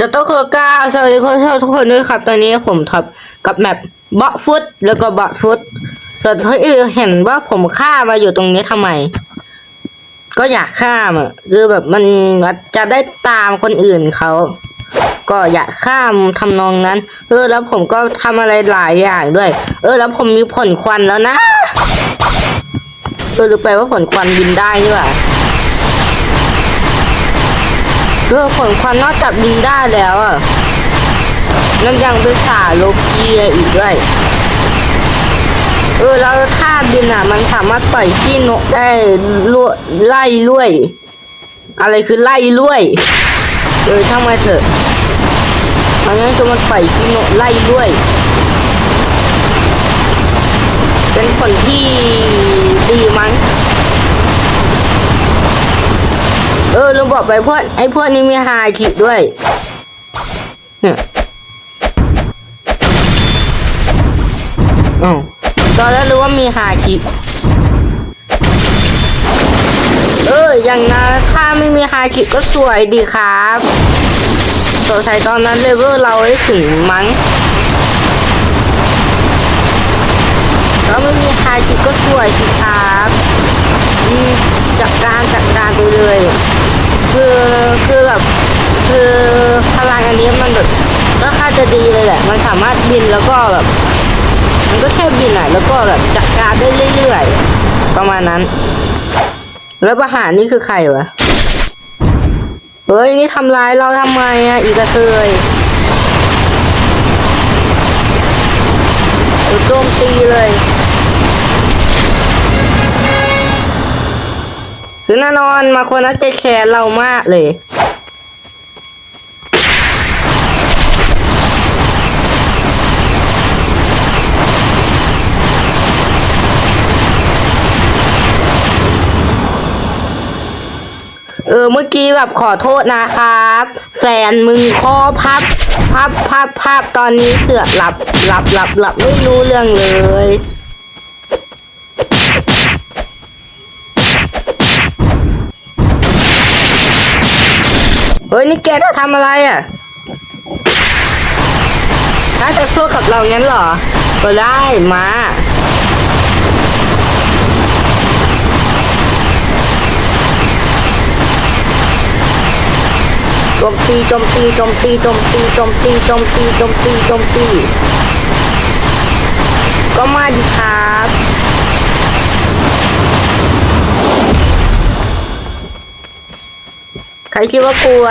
จะต้องขอกราสวัสดีคุณผู้ชมทุกคนด้วยครับ ตอนนี้ผมทับกับแมปบะฟุตแล้วก็บะฟุตแต่เฮ้ยเห็นว่าผมฆ่ามาอยู่ตรงนี้ทำไม ก็อยากข้ามอะคือแบบมันจะได้ตามคนอื่นเขาก็อยากข้ามทำนองนั้น เออ แล้วผมก็ทำอะไรหลายอย่างด้วย เออ แล้วผมมีผลควันแล้วนะเออรู้ไปว่าผลควันบินได้ด้วย เออผลควันนอกจากบินได้แล้วอะนั่นยังเป็นสาโลเกียอีกด้วย เออแล้วถ้าบินอะ มันสามารถปล่อยขี้นกได้ลวไล่ลุยอะไรคือไล่ลุยเออช่างมาเถอะมันงั้นคือมันปล่อยขี้นกไล่ลุยเป็นผลที่ดีมั้ง เออลืมบอกไปเพื่อนไอ้เพื่อนนี่มีฮาคิด้วยเนี่ยอ๋อตอนแรกรู้ว่ามีฮาคิเอออย่างนั้นถ้าไม่มีฮาคิก็สวยดีครับสงสัยตอนนั้นเลเวลเราได้ถึงมั้งแล้วไม่มีฮาคิก็สวยสิครับอืมจัดการจัดการไปเลย คือคือแบบคือพลังอันนี้มันแบบก็ค่าจะดีเลยแหละ มันสามารถบินแล้วก็แบบ มันก็แค่บินอะแล้วก็แบบจัดการได้เรื่อยๆประมาณนั้น แล้วประหารนี่คือใครวะเฮ้ยนี่ทำร้ายเราทำไมอะอีกระเทยเดี๋ยวโจมตีเลย คือแน่นอนมาคนนั้นจะแคร์เรามากเลย เออเมื่อกี้แบบขอโทษนะครับ แฟนมึงคอพับ พับพับพับตอนนี้เสือกหลับหลับหลับหลับไม่รู้เรื่องเลย เฮ้ยนี่แกทำอะไรอะถ้าจะสู้กับเรางั้นเหรอ ก็ได้มาโจมตีโจมตีโจมตีโจมตีโจมตีโจมตีโจมตีโจมตีก็มาดิครับ ครคิดว่ากลัว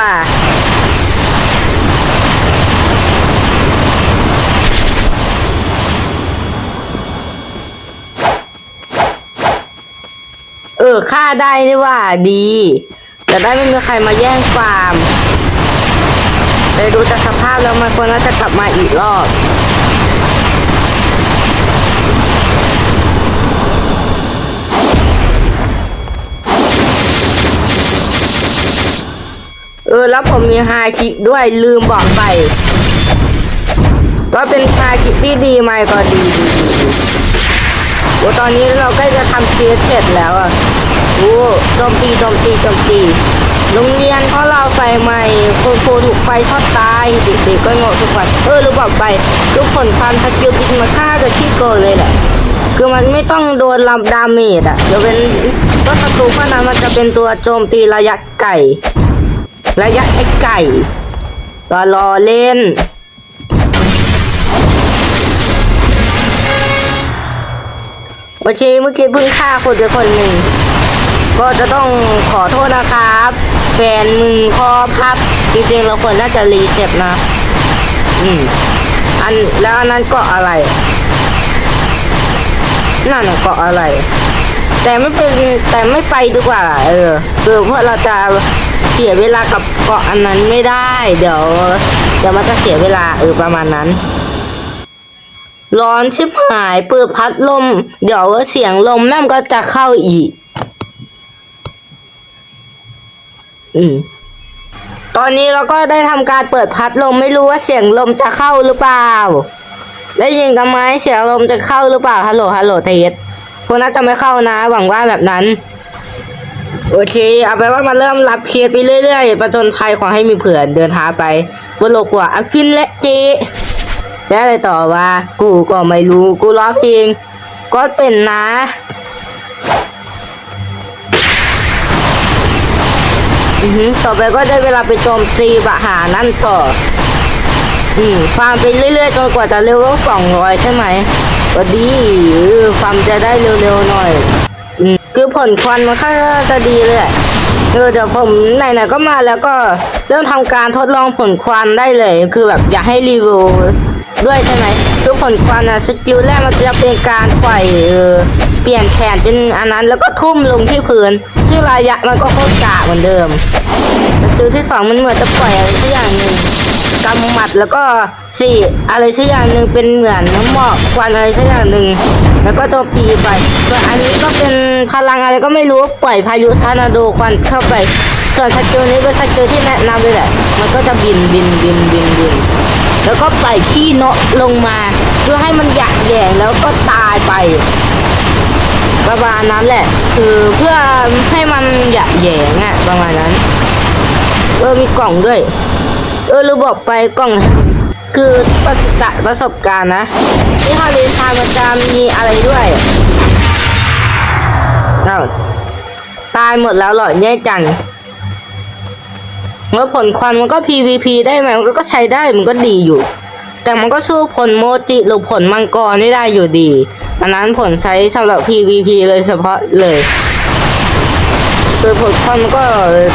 เออฆ่าได้นี่ว่าดีจะได้ไม่มีใครมาแย่งฟาร์มแต่ดูจากสภาพแล้วมันควรน่าจะกลับมาอีกรอบ เออ แล้วผมมีฮาคิด้วยลืมบอกไป ก็เป็นฮาคิที่ดีไหมก็ดีดีดีโอ้ตอนนี้เราใกล้จะทำเคสเสร็จแล้วอะโอ้โจมตีโจมตีโจมตีโรงเรียนเพราะเราไฟไหม้คุณครูถูกไฟช็อตตายเด็กๆก็โง่ทุกวันเออรู้บอกไปทุกคนฟันสกิลบินมาฆ่ากับที่โกนเลยแหละคือมันไม่ต้องโดนรับดาเมจอะเดี๋ยวเป็นก็ศัตรูพวกนั้นมันจะเป็นตัวโจมตีระยะไก่ ระยะไอ้ไก่ก็รอเล่น โอเคเมื่อกี้เพิ่งฆ่าคนไปคนหนึ่ง ก็จะต้องขอโทษนะครับ แฟนมึงคอพับ จริงๆเราควรน่าจะรีเซ็ตนะ อืม อันแล้วอันนั้นเกาะอะไร นั่นเกาะอะไร แต่ไม่เป็นแต่ไม่ไปดีกว่า เออคือเพราะเราจะ เสียเวลากับเกาะอันนั้นไม่ได้ เดี๋ยวเดี๋ยวมันจะเสียเวลาเออประมาณนั้น ร้อนชิบหายเปิดพัดลม เดี๋ยวเสียงลมแม่งก็จะเข้าอีก อืมตอนนี้เราก็ได้ทำการเปิดพัดลมไม่รู้ว่าเสียงลมจะเข้าหรือเปล่า ได้ยินกันไหมเสียงลมจะเข้าหรือเปล่าฮัลโหลฮัลโหลเทสพวกนั้นจะไม่เข้านะ หวังว่าแบบนั้น โอเค เอาไปว่ามาเริ่มรับเคสไปเรื่อยๆ ประจนภัยขอให้มีเผื่อนเดินทางไปบนโลกกว่าอฟินและเจแล้วอะไรต่อวะกูก็ไม่รู้กูร้องเพลงก็เป็นนะอือหือต่อไปก็ได้เวลาไปโจมตีบะหานั่นต่ออืมฟาร์มไปเรื่อยๆจนกว่าจะเร็วก็สองร้อยใช่ไหมก็ดีฟาร์มจะได้เร็วๆหน่อย คือผลควันมันค่อนข้างจะดีเลยเออเดี๋ยวผมไหนๆก็มาแล้วก็เริ่มทำการทดลองผลควันได้เลย คือแบบอยากให้รีวิวด้วยใช่ไหมคือผลควันอะสกิลแรกมันจะเป็นการปล่อยเออเปลี่ยนแขนเป็นอันนั้น แล้วก็ทุ่มลงที่พื้น ซึ่งระยะมันก็โคตรกะเหมือนเดิมสกิลที่สองมันเหมือนจะปล่อยอะไรสักอย่างหนึ่ง กำหมัดแล้วก็สี่อะไรสักอย่างหนึ่งเป็นเหมือนน้ำหมอกควันอะไรสักอย่างหนึ่งแล้วก็ตัวปีไปส่วนอันนี้ก็เป็นพลังอะไรก็ไม่รู้ปล่อยพายุทอร์นาโดควันเข้าไป ส่วนสกิลนี้เป็นสกิลที่แนะนำเลยแหละมันก็จะบินบินบินบินบินแล้วก็ปล่อยขี้นกลงมาเพื่อให้มันหยักแยงแล้วก็ตายไปประมาณนั้นแหละ คือเพื่อให้มันหยักแยงอะประมาณนั้นเออมีกล่องด้วย เออลืมบอกไปกล่อง คือประสบการณ์ประสบการณ์นะที่ฮอลลีทานมันจะมีอะไรด้วยเอาตายหมดแล้วเหรอแย่จังเมื่อผลควันมันก็ PVP ได้ไหมมันก็ใช้ได้มันก็ดีอยู่ แต่มันก็สู้ผลโมจิหรือผลมังกรไม่ได้อยู่ดี อันนั้นผลใช้สำหรับ PVP เลยเฉพาะเลยคือผลควันมันก็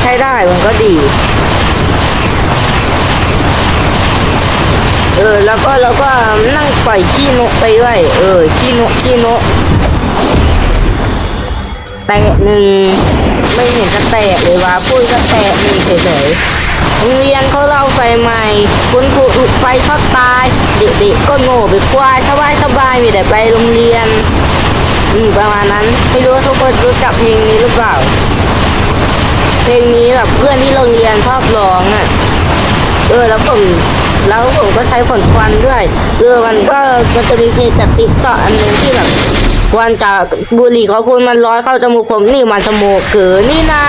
ใช้ได้มันก็ดี เออ แล้วก็แล้วก็นั่งปล่อยขี้นกไปด้วยเออขี้นกขี้นกแตะหนึ่งไม่เห็นจะแตะเลยว่าพูดก็แตะหนึ่งเฉยๆโรงเรียนเขาเล่าไฟใหม่คุณครูไฟช็อตตายเด็กๆก็โง่ไปควายสบายสบายมีแต่ไปโรงเรียนอืมประมาณนั้นไม่รู้ว่าทุกคนรู้จักเพลงนี้หรือเปล่า เพลงนี้แบบเพื่อนที่โรงเรียนชอบร้องอะเออแล้วผม แล้วผมก็ใช้ผลควันด้วยเออมันก็มันจะมีเพลงจากติ๊กต็อกอันหนึงที่แบบควันจากบุหรี่ของคุณมันร้อยเข้าจมูกผมนี่มันสโมกเกอนี่นะ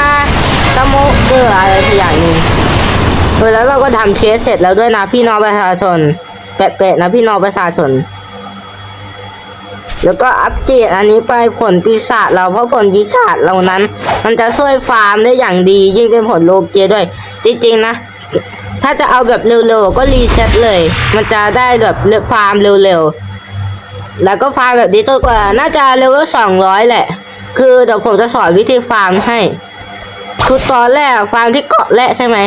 สโมกเกออะไรสักอย่างนึ่งเออแล้วเราก็ทำเคสเสร็จแล้วด้วยนะพี่น้องประชาชนแปะๆนะพี่น้องประชาชน แล้วก็อัปเกรดอันนี้ไปผลปีศาจเราเพราะผลปีศาจเหล่านั้น มันจะช่วยฟาร์มได้อย่างดี ยิ่งเป็นผลโลเกียด้วย จริงๆนะ ถ้าจะเอาแบบเร็วๆก็รีเซ็ตเลย มันจะได้แบบเฟาร์มเร็วๆ แล้วก็ฟาร์มแบบนี้ตัวกว่า น่าจะเลเวลสองร้อยแหละ คือเดี๋ยวผมจะสอนวิธีฟาร์มให้ คือตอนแรกฟาร์มที่เกาะแรกใช่ไหม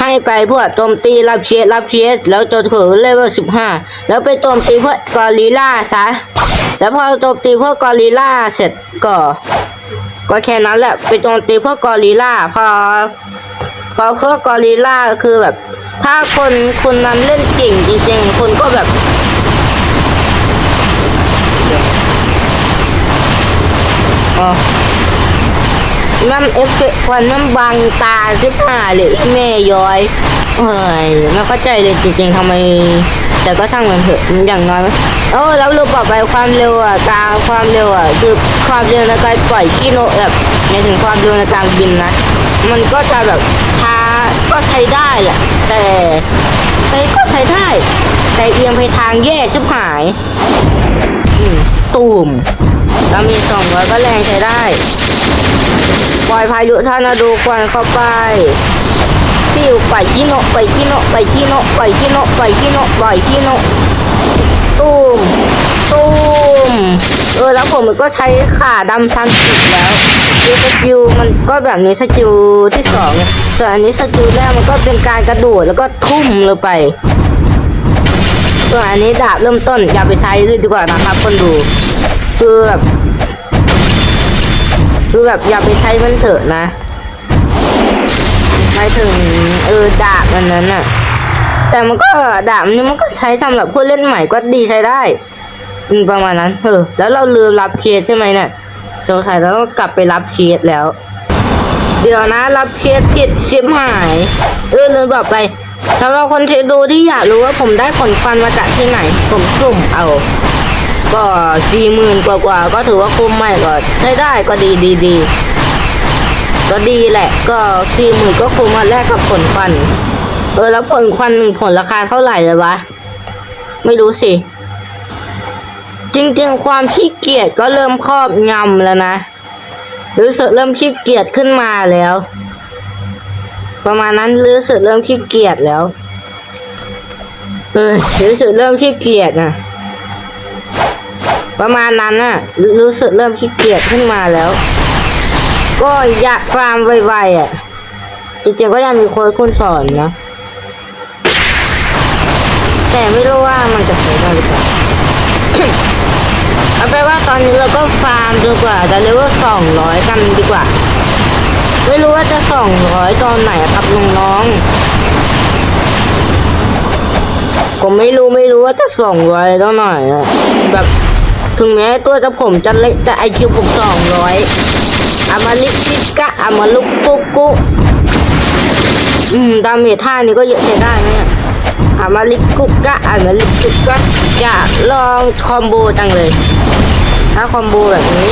ให้ไปเพื่อโจมตีรับเชียรับเชียแล้วจนถึงเลเวลสิบห้า แล้วไปโจมตีเพื่อกอริล่าซะ แล้วพอโจมตีพวกกอริล่าเสร็จก็ ก็แค่นั้นแหละ ไปโจมตีพวกกอริล่าพอ พอพวกอริล่าคือแบบ ถ้าคนคนนั้นเล่นเก่งจริงๆ คนก็แบบอ๋อมันเอฟเฟกต์ควันมันบังตาสิบห้าเลยอีแม่ย้อยเฮ้ยไม่เข้าใจเลยจริงๆทำไม แต่ก็ช่างมันเถอะมันอย่างน้อยเออแล้วรูปต่อไปความเร็วอะกลาความเร็วอะคือความเร็วในการปล่อยขี้นแบบในถึงความเร็วในการบินนะ มันก็จะแบบ ก็ใช้ได้แหละแต่แต่ก็ใช้ได้ แต่เอียงไปทางแย่ชิบหายตูมแล้วมีสองร้อยก็แรงใช้ได้ ปล่อยพายุทอร์นาโดควันเข้าไปปิวปล่อยขี้นกปล่อยขี้นกปล่อยขี้นกปล่อยขี้นกปล่อยขี้นกปล่อยขี้นกตูมตูม เออแล้วผมก็ใช้ขาดำชันติดแล้วสกิลมันก็แบบนี้สกิลที่สองส่วนอันนี้สกิลแรกมันก็เป็นการกระโดดแล้วก็ทุ่มลงไปส่วนอันนี้ดาบเริ่มต้นอย่าไปใช้เลยดีกว่านะครับคนดู คือแบบคือแบบอย่าไปใช้มันเถอะนะหมายถึงเออดาบอันนั้นน่ะแต่มันก็ดาบนี้มันก็ใช้สำหรับผู้เล่นใหม่ก็ดีใช้ได้ ประมาณนั้น เออ แล้วเราลืมรับเคสใช่ไหมเนี่ยสงสัยเราต้องกลับไปรับเคสแล้ว เดี๋ยวนะ รับเคสผิดชิมหาย เออลืมบอกไปสำหรับคนที่ดูที่อยากรู้ว่าผมได้ผลฟันมาจากที่ไหน ผมสุ่มเอา ก็สี่หมื่นกว่าๆก็ถือว่าคุ้มไหมก็ใช้ได้ก็ดีดีดีก็ดีแหละ ก็สี่หมื่นก็คุ้มมาแลกกับผลควัน เออแล้วผลควันผลราคาเท่าไหร่เลยวะ ไม่รู้สิ จริงๆ ความขี้เกียจก็เริ่มครอบงำแล้วนะ รู้สึกเริ่มขี้เกียจขึ้นมาแล้ว ประมาณนั้นรู้สึกเริ่มขี้เกียจแล้ว เออรู้สึกเริ่มขี้เกียจนะประมาณนั้นน่ะ รู้สึกเริ่มขี้เกียจขึ้นมาแล้ว ก็อยากฟาร์มไวๆอะ จริงๆก็ยังมีโค้ชคุณสอนนะ แต่ไม่รู้ว่ามันจะใช้ได้หรือเปล่า เอาไปนว่าตอนนี้เราก็ฟาร์มจนกว่าจะเลเวลสองร้อยกันดีกว่า ไม่รู้ว่าจะสองร้อยตอนไหนครับน้องๆผมไม่รู้ไม่รู้ว่าจะสองร้อยตอนไหนอะแบบถึงแม้ตัวจะผมจะเล็กแต่ไอคิวผมสองร้อยอามาลิปิกะอามาลุกกุกกุอืมดาเมจท่านี้ก็เยอะใช้ได้นะเนี่ยอามาลิกุกกะอามาลิกุกกะอยากลองคอมโบจังเลย ถ้าคอมโบแบบนี้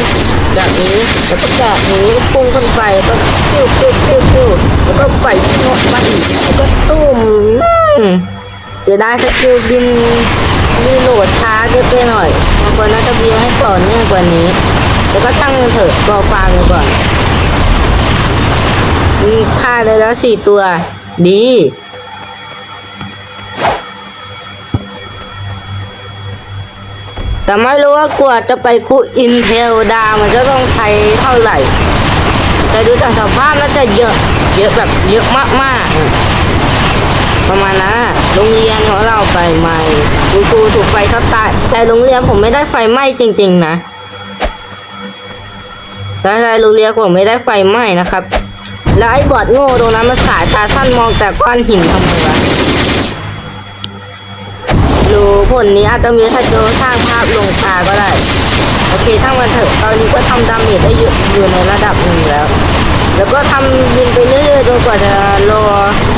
แบบนี้แล้วก็แบบนี้พุ่งขึ้นไปแล้วก็ปิ้วปิ้วปิ้วปิ้วแล้วก็ปล่อยที่นกมาอีกแล้วก็ตุ้มอืมเสียดายสกิลบินรีโหลดช้าเกินไปหน่อยบางคนน่าจะบินให้ต่อเนื่องกว่านี้แต่ก็ตั้งเถอะรอฟังก่อนฆ่าได้แล้วสี่ตัว ดี แต่ไม่รู้ว่ากว่าจะไปคุอินเทลดามันจะต้องใช้เท่าไหร่ แต่ดูจากสภาพน่าจะเยอะ เยอะแบบเยอะมากๆ ประมาณนั้นอะโรงเรียนของเราไฟไหม้คุณครูถูกไฟช็อตตายแต่โรงเรียนผมไม่ได้ไฟไหม้จริง ๆ นะใช่ใช่โรงเรียนผมไม่ได้ไฟไหม้นะครับ แล้วไอ้บอดโง่ตรงนั้นมันสายตาสั้นมองแต่ก้อนหินทำไมวะ ผลนี้อาจจะมีถ้าเจอสร้างภาพลงตาก็ได้ โอเคทั้งมันเถอะตอนนี้ก็ทำดาเมจได้เยอะอยู่ในระดับหนึ่งแล้ว แล้วก็ทำยิงไปเรื่อยๆจนกว่าจะรอ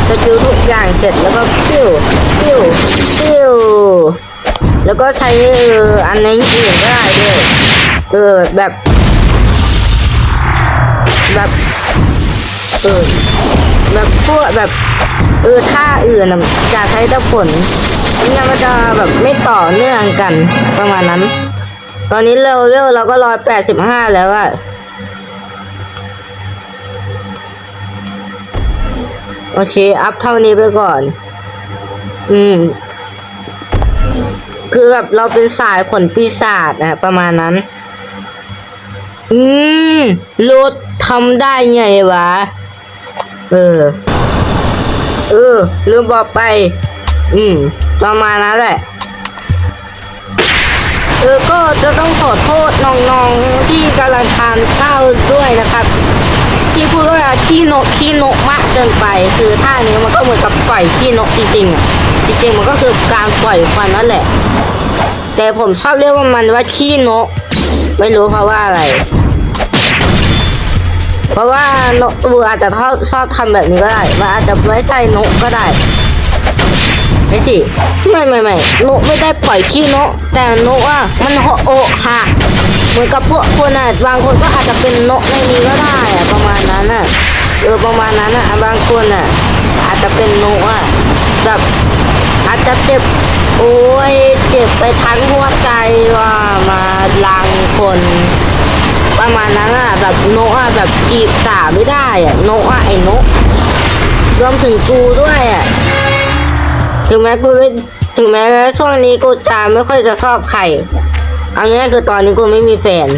จะคิวทุกอย่างเสร็จแล้วก็ปิ้วปิ้วปิ้วแล้วก็ใช้อันนี้อื่นก็ได้ด้วยเออแบบแบบเออแบบพวกแบบเออท่าอื่นจะใช้ต่ผล ไม่งั้นมันจะแบบไม่ต่อเนื่องกันประมาณนั้น ตอนนี้เลเวลเราก็ร้อยแปดสิบห้าแล้วอะโอเค อัพเท่านี้ไปก่อน อืม คือแบบเราเป็นสายผลปีศาจนะประมาณนั้น อืมรถทำได้ไงวะ เออ เออลืมบอกไป อืม ประมาณนั้นแหละเออก็จะต้องขอโทษน้องๆที่กำลังทานข้าวด้วยนะครับ ที่พูดว่าขี้นกขี้นกมากเกินไป คือท่านี้มันก็เหมือนกับปล่อยขี้นกจริงๆอะจริงๆมันก็คือการปล่อยควันนั่นแหละ แต่ผมชอบเรียกว่ามันว่าขี้นก ไม่รู้เพราะว่าอะไร เพราะว่านกตัวอาจจะชอบชอบทำแบบนี้ก็ได้มันอาจจะไม่ใช่นกก็ได้ ไม่สิไม่ไม่ไม่นกไม่ได้ปล่อยขี้นกแต่นกอะมันโหโอหะเหมือนกับพวกคนอะบางคนก็อาจจะเป็นนกในนี้ก็ได้อะประมาณนั้นอะเออประมาณนั้นอะบางคนอะอาจจะเป็นนกอะแบบอาจจะเจ็บโอ้ยเจ็บไปทั้งหัวใจว่ามาลังคน ประมาณนั้นอะแบบนกอะแบบจีบสาวไม่ได้อะนกอะไอ้นกรวมถึงกูด้วยอะ ถึงแม้กูไม่ถึงแม้ช่วงนี้กูจะไม่ค่อยจะชอบใครเอาง่ายคือตอนนี้กูไม่มีแฟน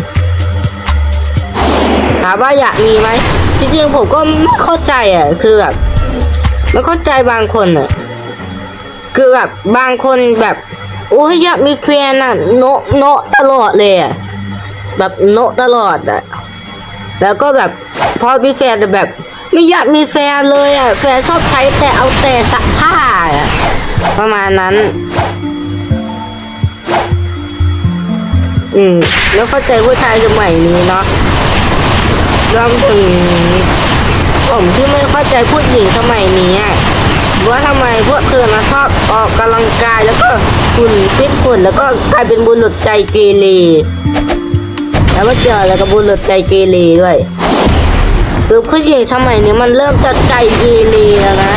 ถามว่าอยากมีไหมจริงๆผมก็ไม่เข้าใจอะ คือแบบไม่เข้าใจบางคนอะ คือแบบบางคนแบบโอ้ยอยากมีแฟนอะโนะโนะตลอดเลยอะแบบโนะตลอดอะแล้วก็แบบพอมีแฟนแต่แบบ ไม่อยากมีแฟนเลยอะแฟนชอบใช้แต่เอาแต่ซักผ้าอะ ประมาณนั้น อืม แล้วเข้าใจผู้ชายสมัยนี้เนาะรวมถึงผมที่ไม่เข้าใจผู้หญิงสมัยนี้ว่าทำไมพวกเธอชอบออกกำลังกายแล้วก็หุ่นฟิตหุ่นแล้วก็กลายเป็นบุรุษใจเกเรแล้วมาเจออะไรกับบุรุษใจเกเรด้วยคือผู้หญิงสมัยนี้มันเริ่มจะใจเกเรแล้วนะ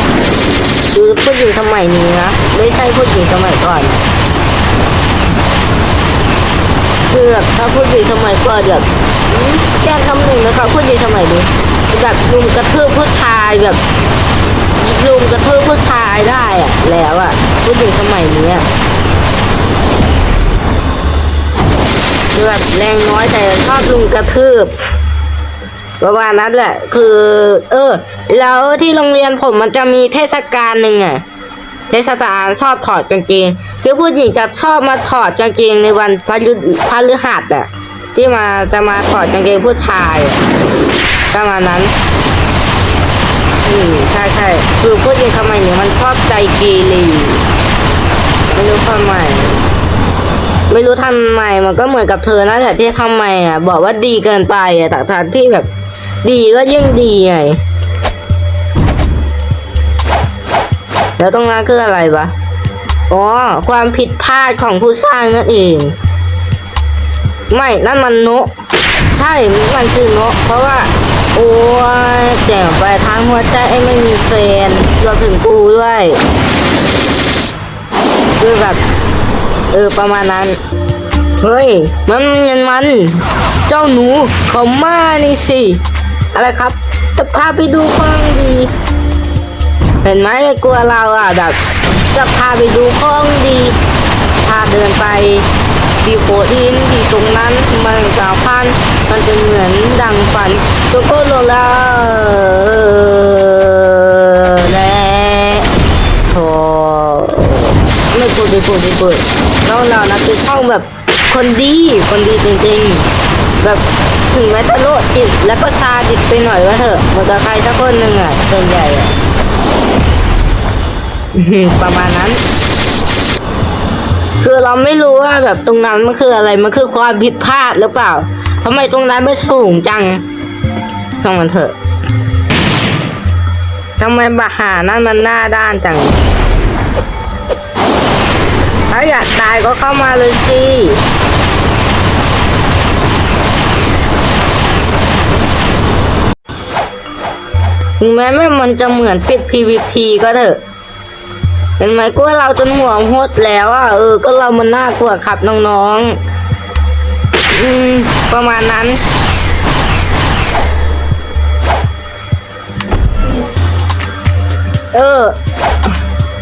คือผู้หญิงสมัยนี้นะไม่ใช่ผู้หญิงสมัยก่อนคือแบบถ้าผู้หญิงสมัยก่อนแบบแก้คำหนึ่งนะครับผู้หญิงสมัยนี้แบบลุมกระทืบผู้ชายแบบลุมกระทืบผู้ชายได้อะแล้วอะผู้หญิงสมัยนี้คือแบบแรงน้อยแต่ชอบลุมกระทืบประมาณนั้นแหละ คือ เออ แล้วที่โรงเรียนผมมันจะมีเทศกาลหนึ่งอะเทศกาลชอบถอดกางเกงคือผู้หญิงจะชอบมาถอดกางเกงในวันพฤพฤหัสอะที่มาจะมาถอดกางเกงผู้ชายประมาณนั้นอืมใช่ใช่คือผู้หญิงสมัยนี้มันชอบใจเกเรไม่รู้ทำไมไม่รู้ทำไมมันก็เหมือนกับเธอนั่นแหละที่ทำไมอะ บอกว่าดีเกินไปอะแต่ทางที่แบบ ดีก็ยิ่งดีไง แล้วตรงนั้นคืออะไรวะ อ๋อ ความผิดพลาดของผู้สร้างนั่นเอง ไม่นั่นมันโนะใช่ มันคือโนะเพราะว่า โอ้ยเจ็บไปทั้งหัวใจไอ้ไม่มีแฟนรวมถึงกูด้วยคือแบบเออประมาณนั้น เฮ้ย มันมันมัน เจ้าหนูเขามานี่สิ อะไรครับ จะพาไปดูของดี เห็นไหมไม่กลัวเราอะแบบจะพาไปดูของดี พาเดินไปดีโคอินที่ตรงนั้นมันสาวพันมันจะเหมือนดังฝันตัวก็โลลาและโธไม่พูดไม่พูดไม่พูดน้องเรานะคือช่องแบบคนดี คนดีจริงๆ แบบถึงแม้จะโลดจิตแล้วก็ซาดิสไปหน่อยว่าเถอะเหมือนกับใครสักคนหนึ่งอะส่วนใหญ่อะ ประมาณนั้น คือเราไม่รู้ว่าแบบตรงนั้นมันคืออะไร มันคือความผิดพลาดหรือเปล่าทำไมตรงนั้นไม่สูงจังช่างมันเถอะทำไมบาหานั่นมันหน้าด้านจัง ถ้าอยากตายก็เข้ามาเลยสิ ถึงแม้ไม่มันจะเหมือนปิด PVP ก็เถอะเห็นไหมก็เราจนหัวหดแล้วอะเออ ก็เรามันน่ากลัวครับน้องๆอืมประมาณนั้นเออ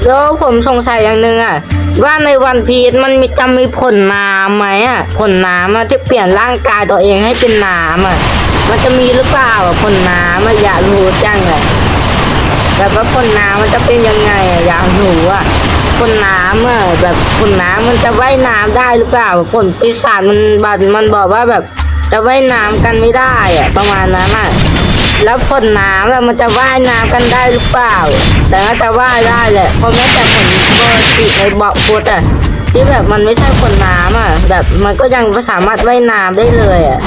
แล้วผมสงสัยอย่างหนึ่งอะ ว่าในวันพีชมันมีจะมีผลน้ำไหมอะ ผลน้ำอะที่เปลี่ยนร่างกายตัวเองให้เป็นน้ำอะ มันจะมีหรือเปล่าอะผลน้ำอะอยากรู้จังเลยแบบว่าผลน้ำมันจะเป็นยังไงอะอยากรู้อะผลน้ำอะแบบผลน้ำมันจะว่ายน้ำได้หรือเปล่าผลปีศาจมันบันมันบอกว่าแบบจะว่ายน้ำกันไม่ได้อะประมาณนั้นอะแล้วผลน้ำอะมันจะว่ายน้ำกันได้หรือเปล่า แต่น่าจะว่ายได้แหละ เพราะแม้แต่ผลปกติในเบาะพุดอะที่แบบมันไม่ใช่ผลน้ำอะแบบมันก็ยังสามารถว่ายน้ำได้เลยอะ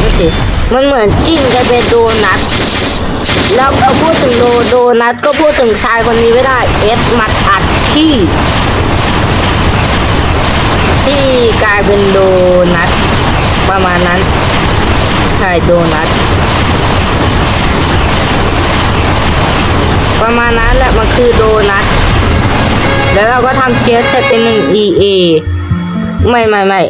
นี่สิ มันเหมือนกิ้งกันเป็นโดนัทแล้วก็พูดถึงโดโดนัทก็พูดถึงชายคนนี้ไม่ได้ เอสมัดอัดที่ที่กลายเป็นโดนัทประมาณนั้นใช่โดนัทประมาณนั้นแหละมันคือโดนัทแล้วเราก็ทำเคสเสร็จเป็นหนึ่ง EA ไม่ไม่ไม่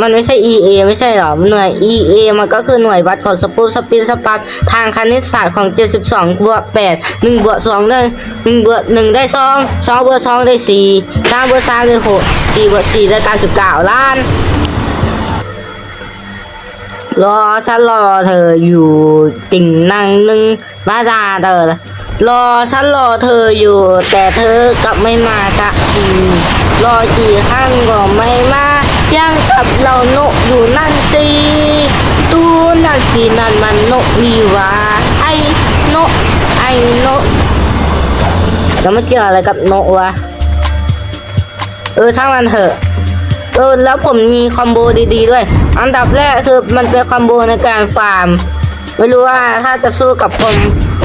มันไม่ใช่ EA ไม่ใช่หรอ หน่วย EA มันก็คือหน่วยวัดของสปูสปีดสปับทางคณิตศาสตร์ของ 72บวก8 1บวก2ได้1บวก1ได้2 2บวก2ได้4 3บวก3ได้6 4บวก4ได้99ล้าน รอฉันรอเธออยู่ติ่งนั่งนึงมาดาเธอรอฉันรอเธออยู่ แต่เธอกลับไม่มาสักทีรอกี่ครั้งก็ไม่มา ยังกับเราโนอยู่นั่นสิตูนั่นสินั่นมันนนี่วะไอ้นไอ้นแล้วไม่เกี่ยวอะไรกับโนวะเออช่างมันเถอะเออแล้วผมมีคอมโบดีๆด้วย อันดับแรกคือมันเป็นคอมโบในการฟาร์ม ไม่รู้ว่าถ้าจะสู้กับคน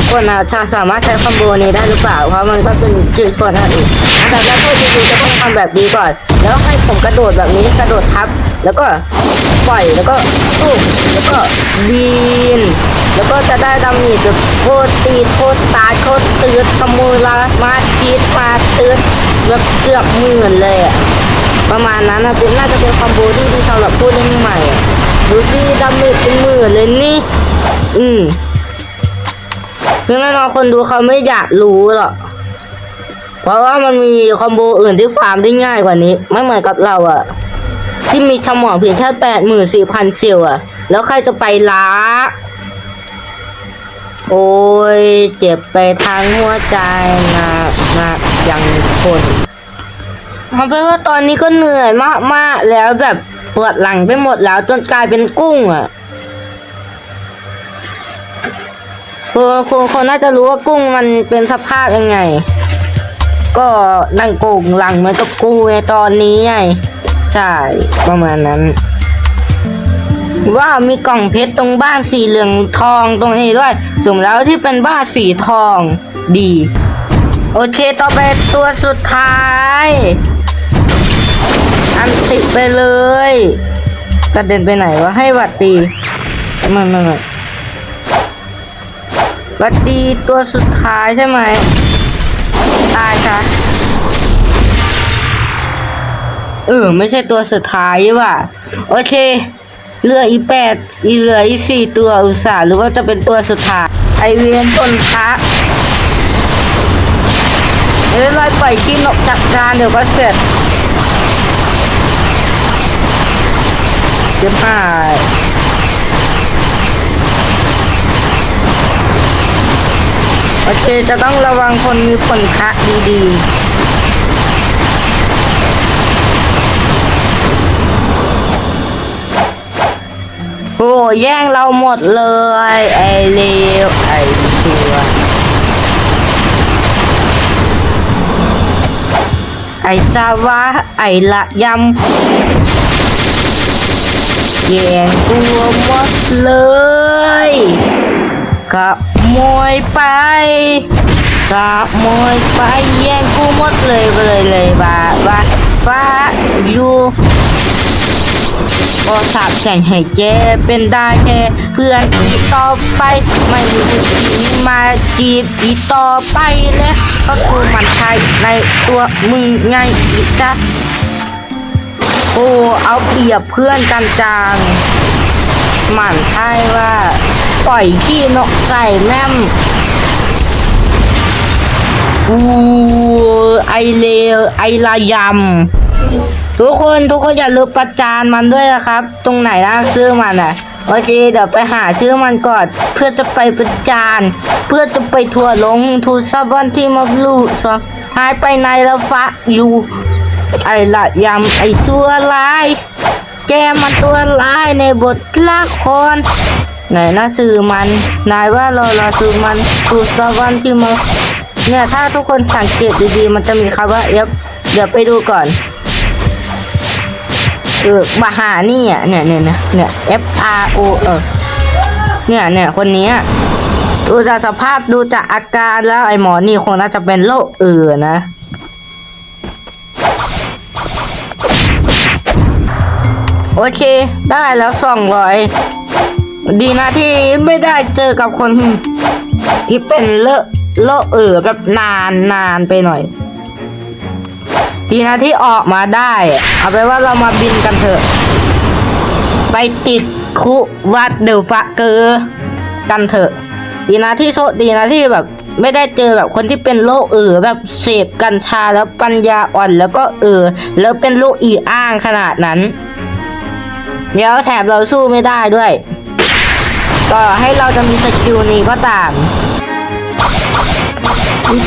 คนะจะสามารถใช้คอมโบนี้ได้หรือเปล่า เพราะมันก็เป็นจุดคนท่านอื่นอันดับแรกที่ดีๆจะต้องทำแบบนี้ก่อน แล้วให้ผมกระโดดแบบนี้กระโดดทับ แล้วก็ปล่อยแล้วก็สู้แล้วก็บินแล้วก็จะได้ดาเมจแบบโคตรตีโคตรตาโคตรตืดขโมยละมาจีดมาตืดแบบเกือบหมื่นเลยอะประมาณนั้นนะเป็นน่าจะเป็นคอมโบที่ดีสำหรับผู้เล่นใหม่ดูสิดาเมจเป็นหมื่นเลยนี่ อืม แน่นอนคนดูเขาไม่อยากรู้หรอก เพราะว่ามันมีคอมโบอื่นที่ฟาร์มได้ง่ายกว่านี้ ไม่เหมือนกับเราอะที่มีสมองเพียงแค่แปดหมื่นสี่พันเซลอะแล้วใครจะไปล้า โอ้ยเจ็บไปทั้งหัวใจนะนะยังคนทำไปนว่าตอนนี้ก็เหนื่อยมากๆแล้วแบบปวดหลังไปหมดแล้วจนกลายเป็นกุ้งอะ คือคุณคนน่าจะรู้ว่ากุ้งมันเป็นสภาพยังไง ก็นั่งโกงหลังเหมือนกับกูในตอนนี้ไงใช่ประมาณนั้น ว่ามีกล่องเพชรตรงบ้านสีเหลืองทองตรงนี้ด้วยสมแล้วที่เป็นบ้านสีทองดี โอเคต่อไปตัวสุดท้าย อันติดไปเลยกระเด็นไปไหนวะให้หวัดดีไมันมัน หวัดดีตัวสุดท้ายใช่ไหม ตายค่ะ เออ ไม่ใช่ตัวสุดท้ายว่ะ โอเค เหลืออีแปดอีเหลืออีสี่ตัวอุตส่าห์หรือว่าจะเป็นตัวสุดท้าย ไอเวียนต้นพระเอ้ยไล่ปล่อยขี้นกจัดการเดี๋ยวก็เสร็จเจ็บหาย โอเค จะต้องระวังคนมีผลคะดีๆ โอ้แย่งเราหมดเลย ไอเลวไอชัวไอซาวะไอละยำแย่งตัวหมดเลยขโมยไปขโมยไปแย่งกูหมดเลยไปเลยเลยบ้าบ้าบ้าอยู่ก็สาบแช่งให้เจเป็นได้แค่เพื่อนอีต่อไปไม่มีผู้หญิงมาจีบอีต่อไปแล้วก็คือมันใช่ในตัวมึงไงอีกจ้ะโอ้เอาเปรียบเพื่อนกันจังหมันใช่ว่า ปล่อยขี้นกใส่แม่มอูไอเลไอลายำทุกคนทุกคนอย่าลืมประจานมันด้วยนะครับ ตรงไหนนะชื่อมันอะโอเคเดี๋ยวไปหาชื่อมันก่อนเพื่อจะไปประจานเพื่อจะไปทัวลงทูซับวันที่มาบลูสองหายไปในล้วฟะอยู่ ไอละยำไอชั่วร้าย แกมันตัวร้ายในบทละคร ไหนนะสื่อมัน นายว่าเราเราสื่อมันทูซับวันที่มาเนี่ยถ้าทุกคนสังเกตดีๆ มันจะมีคำว่าเอฟเดี๋ยวไปดูก่อนเออมาหานี่อะเนี่ยเนี่ยเนี่ยเนี่ย F R O เออเนี่ยเนี่ยคนนี้ดูจากสภาพดูจากอาการแล้วไอ้หมอนี่คงน่าจะเป็นโรคเอือนะโอเค ได้แล้วสองร้อย ดีนะที่ไม่ได้เจอกับคนที่เป็นเลอะโรคเอือแบบนานนานไปหน่อยทีนะที่ออกมาได้ เอาไปนว่าเรามาบินกันเถอะ ไปติดคุวัดเดลฟะเกอร์กันเถอะ ดีนะที่โชคดีนะที่แบบ ไม่ได้เจอแบบคนที่เป็นโรคเออแบบเสพกัญชาแล้วปัญญาอ่อนแล้วก็เออแล้วเป็นลูกอีอ้างขนาดนั้นเดี๋ยวแถมเราสู้ไม่ได้ด้วย็ให้เราจะมีสกิลนี้ก็ตาม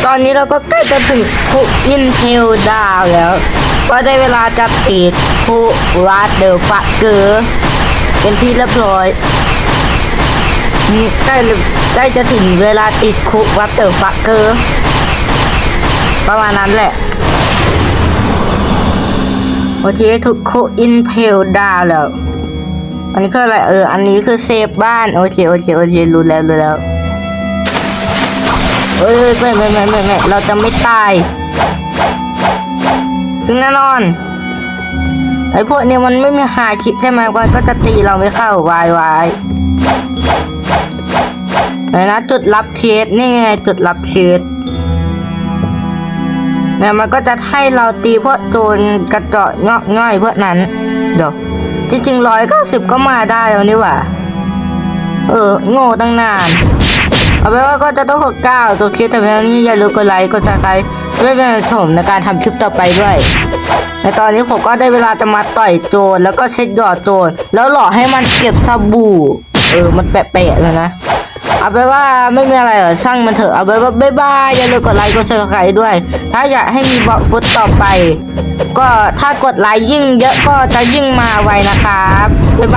ตอนนี้เราก็ใกล้จะถึงคุอินเทลดาวแล้ว ก็ได้เวลาจะติดคุวัดเดอฟักเกอร์เป็นที่เรียบร้อยใกล้ใกล้จะถึงเวลาติดคุวัดเดอฟักเกอร์ประมาณนั้นแหละ โอเคถูกคุอินเทลดาวแล้ว อันนี้คืออะไรเออ อันนี้คือเซฟบ้านโอเคโอเคโอเครู้แล้วรู้แล้วเอ้ยไม่ไม่ไม่ไม่ไม่เราจะไม่ตาย ซึ่งแน่นอนไอ้พวกนี้มันไม่มีหาคิดใช่ไหมว่าก็จะตีเราไม่เข้าวายวายไหนนะจุดรับเคสนี่ไงจุดรับเคสเนี่ยมันก็จะให้เราตีพวกโจรกระเจาะเงาะง่อยพวกนั้นเดี๋ยว จริงๆร้อยเก้าสิบก็มาได้แล้วนี่หว่า เออ โง่ตั้งนาน เอาไปนว่าก็จะต้องกดเก้าตัวคลิปแต่เพียงนี้อย่าลืมกดไลค์กดซับสไครต์เพื่อเป็นชมในการทำคลิปต่อไปด้วย ในตอนนี้ผมก็ได้เวลาจะมาต่อยโจรแล้วก็เช็ดหยอดโจรแล้วหลอกให้มันเก็บสบู่ เออ มันแปะๆเลยนะ เอาไปว่าไม่มีอะไรเหรอช่างมันเถอะเอาไปว่าบ๊ายบายอย่าลืมกดไลค์กดซับสไครต์ด้วย ถ้าอยากให้มีบล็อกฟุตต่อไป ก็ถ้ากดไลค์ยิ่งเยอะก็จะยิ่งมาไวนะครับบ๊ายบาย